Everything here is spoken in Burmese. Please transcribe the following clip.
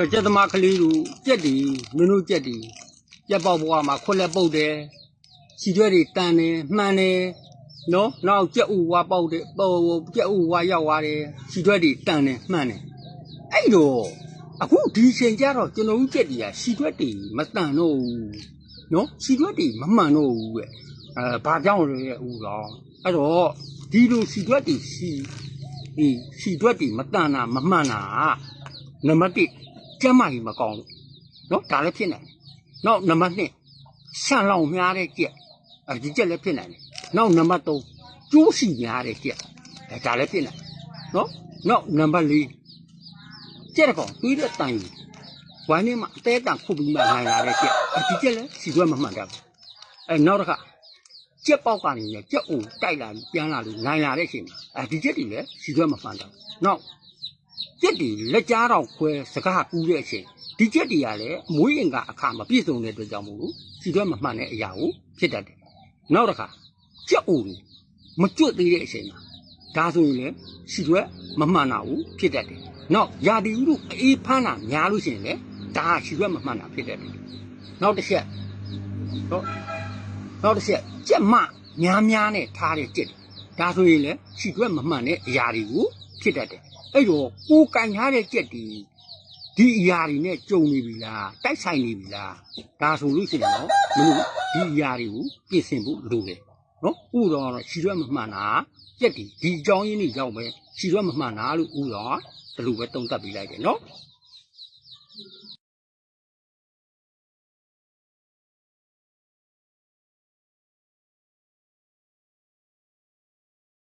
အဲ့ကျက်သမားကလေးတို့ကြက်တီမင်းတို့ကြက်တီကြက်ပေါက်ဘွားမှာခွက်လက်ပုတ်တယ်ခြေကျွဲတွေတန်တယ်မှန်တယ်နော်နောက်ကြက်ဥဝါပေါက်တယ်ပေါ်ကြက်ဥဝါရောက်သွားတယ်ခြေကျွဲတွေတန်တယ်မှန်တယ်အဲ့တော့အခုဒီချိန်ကျတော့ကျွန်တော်တို့ကြက်တီကခြေကျွဲတွေမတန်တော့ဘူးနော်ခြေကျွဲတွေမမှန်တော့ဘူးတဲ့အဲဘာကြောင့်လဲဥတော့အဲ့တော့ဒီလိုခြေကျွဲတွေခြေဒီခြေကျွဲတွေမတန်တာမမှန်တာကနံပါတ်1 ကျမ်းမာရေးမကောင်းလို့နော်ဒါလည်းဖြစ်နိုင်တယ်နောက်နံပါတ်2ရှန်လောင်များတဲ့ကြက်အဲဒီကြက်လည်းဖြစ်နိုင်တယ်နောက်နံပါတ်3ကျိုးစီများတဲ့ကြက်အဲဒါလည်းဖြစ်နိုင်တယ်နော်နောက်နံပါတ်4ကြက်တကောင်တွေးတဲ့တိုင်ဝိုင်းထဲမှာအသေးတန်ခုတ်ပြီးမှနိုင်လာတဲ့ကြက်အဲဒီကြက်လည်းစီကွဲမမှန်တတ်ဘူးအဲနောက်တစ်ခါကြက်ပေါက်ကနေလည်းကြက်အိုတိုက်လာပြီးပြန်လာလို့နိုင်လာတဲ့အချိန်မှာအဲဒီကြက်တွေလည်းစီကွဲမမှန်တတ်ဘူးနောက် ကြက်တွေလက်ကြားတော့ခွဲစကားကူးတဲ့အချိန်ဒီကြက်တွေကလည်းအမွေးရင်ကအခါမပြည့်စုံတဲ့အတွက်ကြောင့်မို့လို့စီတွဲမမှန်တဲ့အရာကိုဖြစ်တတ်တယ်။နောက်တစ်ခါကြက်အိုတွေမကျွတ်သေးတဲ့အချိန်မှာဒါဆိုရင်လည်းစီတွဲမမှန်တာကိုဖြစ်တတ်တယ်။နောက်ယာတီဥတို့အေးဖမ်းတာများလို့ရှိရင်လည်းဒါဟာစီတွဲမမှန်တာဖြစ်တတ်တယ်။နောက်တစ်ချက်တော့နောက်တစ်ချက်ကြက်မများများနဲ့ထားတဲ့ကြက်တွေဒါဆိုရင်လည်းစီတွဲမမှန်တဲ့အရာတွေကိုဖြစ်တတ်တယ်။ အဲ့တော့ကိုကင်ထားတဲ့ကြက်ဒီဒီအရာတွေနဲ့ကြုံနေပြီလားတိုက်ဆိုင်နေပြီလားဒါဆိုလို့ရှိရင်တော့မလို့ဒီအရာတွေကိုပြင်ဆင်ဖို့လိုတယ်နော်ဥတော်ကတော့ခြေရွက်မမှန်တာကြက်ဒီဒီအကြောင်းရင်းတွေကြောင့်ပဲခြေရွက်မမှန်တာလို့ဥတော်ကဒီလိုပဲတုံ့တက်ပြီးလိုက်တယ်နော်